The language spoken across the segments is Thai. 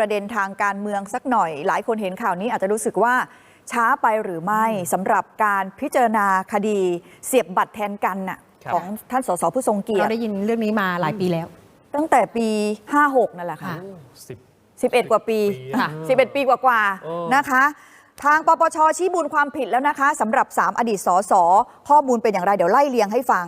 ประเด็นทางการเมืองสักหน่อย หลายคนเห็นข่าวนี้อาจจะรู้สึกว่าช้าไปหรือไม่สำหรับการพิจารณาคดี เสียบบัตรแทนกันน่ะครับ ของท่านสสผู้ทรงเกียรเราติ ได้ยินเรื่องนี้มาหลายปีแล้ว ตั้งแต่ปี 56 นั่นแหละค่ะค่ะสิบ 11 กว่าปีปีอะค่ะ 11 ปีกว่าเออๆนะคะ ทางปปชชี้มูลความผิดแล้วนะคะสำหรับ 3 อดีตสสข้อมูลเป็นอย่างไร เดี๋ยวไล่เลียงให้ฟัง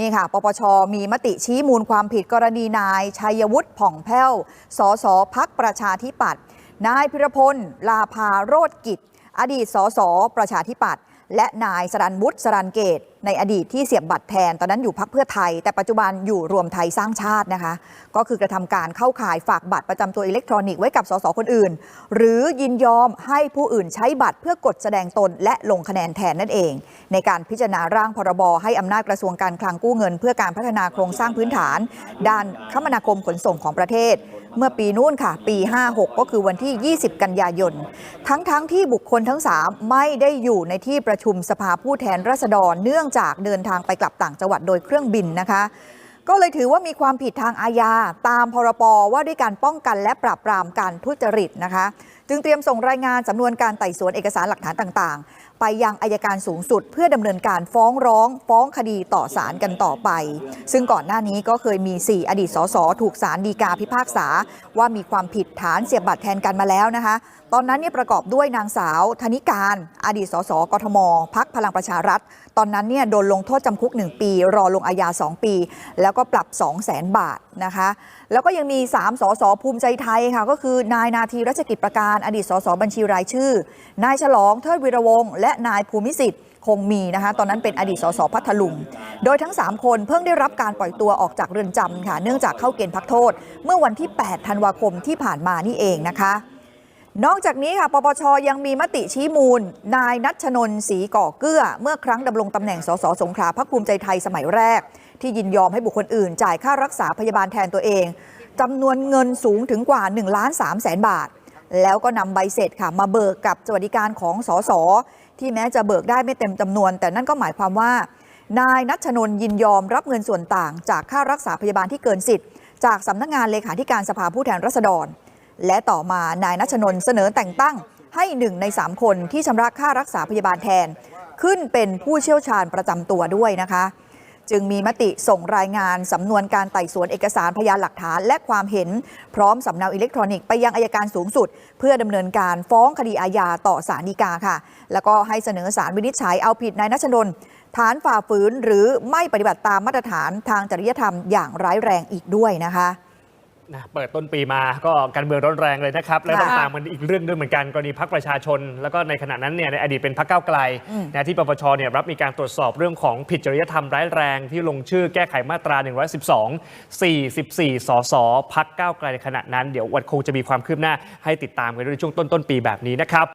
นี่ค่ะ ปปช มีมติชี้มูลความผิดกรณีนายชัยวุฒิผ่องแผ้ว สสพักประชาธิปัตย์ นายพิรพล ลาภาโรธกิจ อดีตสสประชาธิปัตย์ และนายสรันวุฒิสรันเกต ในอดีตที่เสียบบัตรแทน ตอนนั้นอยู่พักเพื่อไทย แต่ปัจจุบันอยู่รวมไทยสร้างชาตินะคะ ก็คือกระทำการเข้าข่ายฝากบัตรประจำตัวอิเล็กทรอนิกส์ไว้กับสสคนอื่น หรือยินยอมให้ผู้อื่นใช้บัตรเพื่อกดแสดงตนและลงคะแนนแทนนั่นเอง ในการพิจารณาร่างพรบให้อำนาจกระทรวงการคลังกู้เงิน เพื่อการพัฒนาโครงสร้างพื้นฐาน ด้านคมนาคมขนส่งของประเทศ เมื่อปีนู้นค่ะ ปี 56 ก็คือวันที่ 20 กันยายน ทั้งๆทที่บุคคลทั้ง 3 ไม่ได้อยู่ในที่ประชุมสภาผู้แทนราษฎร เนื่องจากเดินทางไปกลับต่างจังหวัดโดยเครื่องบินนะคะ ก็เลยถือว่ามีความผิดทางอาญาตามพรปว่าด้วยการป้องกันและปราบปรามการทุจริตนะคะ จึงเตรียมส่งรายงานสำนวนการไต่สวนเอกสารหลักฐานต่างๆ ไปยังอายการสูงสุด เพื่อดำเนินการฟ้องร้อง ฟ้องคดีต่อศาลกันต่อไป ซึ่งก่อนหน้านี้ก็เคยมี 4 อดีตสสถูกศาลฎีกาพิพากษา ว่ามีความผิดฐานเสียบบัตรแทนกันมาแล้วนะคะ ตอนนั้นเนี่ยประกอบด้วยนางสาวธนิการ อดีตสสกทมพักพลังประชารัฐ ตอนนั้นเนี่ยโดนลงโทษจำคุก 1 ปี รอลงอาญา 2 ปี แล้วก็ปรับ 2 0 0แสนบาทนะคะ แล้วก็ยังมี 3 สสภูมิใจไทยค่ะก็คือนายนาทีรัชกิจประการ อดีตสสบัญชีรายชื่อ นายฉลองเทิดวิรวงศ์และนายภูมิสิทธิ์คงมีนะคะตอนนั้นเป็นอดีตสสพัทลุง โดยทั้ง 3 คนเพิ่งได้รับการปล่อยตัวออกจากเรือนจำค่ะ เนื่องจากเข้าเกณฑ์พักโทษ เมื่อวันที่ 8 ธันวาคมที่ผ่านมานี่เองนะคะ นอกจากนี้ค่ะปปชยังมีมติชี้มูล นายนัชนนศรีก่อเกื้อ เมื่อครั้งดำรงตำแหน่งสสสงขลาพักภูมิใจไทยสมัยแรก ที่ยินยอมให้บุคคลอื่น จ่ายค่ารักษาพยาบาลแทนตัวเองจำนวนเงินสูงถึงกว่า1ล้าน3แสนบาท แล้วก็นำใบเสร็จค่ะมาเบิกกับสวัสดิการของสส ที่แม้จะเบิกได้ไม่เต็มจำนวน แต่นั่นก็หมายความว่า นายนัชนนยินยอมรับเงินส่วนต่าง จากค่ารักษาพยาบาลที่เกินสิทธิ์จากสำนักงานเลขาธิการสภาผู้แทนราษฎร และต่อมานายนัชนนเสนอแต่งตั้งให้หนึ่งใน3คนที่ชำระค่ารักษาพยาบาลแทน ขึ้นเป็นผู้เชี่ยวชาญประจำตัวด้วยนะคะ จึงมีมติส่งรายงานสำนวนการไต่สวนเอกสารพยานหลักฐาน และความเห็นพร้อมสำเนาอิเล็กทรอนิกส์ไปยังอายการสูงสุด เพื่อดำเนินการฟ้องคดีอาญาต่อศาลฎีกาค่ะ แล้วก็ให้เสนอสารวินิจฉัยเอาผิดนายนัชนนฐานฝ่าฝืนหรือไม่ปฏิบัติตามมาตรฐานทางจริยธรรมอย่างร้ายแรงอีกด้วยนะคะ นะเปิดต้นปีมาก็การเมืองร้อนแรงเลยนะครับ แล้วต้องค่ะตามมันอีกเรื่องด้วยเหมือนกันกรณีพักประชาชน แล้วก็ในขณะนั้นเนี่ยในอดีตเป็นพักก้าวไกลอืมนะที่ปปชเนี่ยรับมีการตรวจสอบเรื่องของผิดจริยธรรมร้ายแรง ที่ลงชื่อแก้ไขมาตรา 112 44 สสพักก้าวไกลในขณะนั้น เดี๋ยววันคงจะมีความคืบหน้าให้ติดตามกันด้วยในช่วงต้นต้นๆปีแบบนี้นะครับ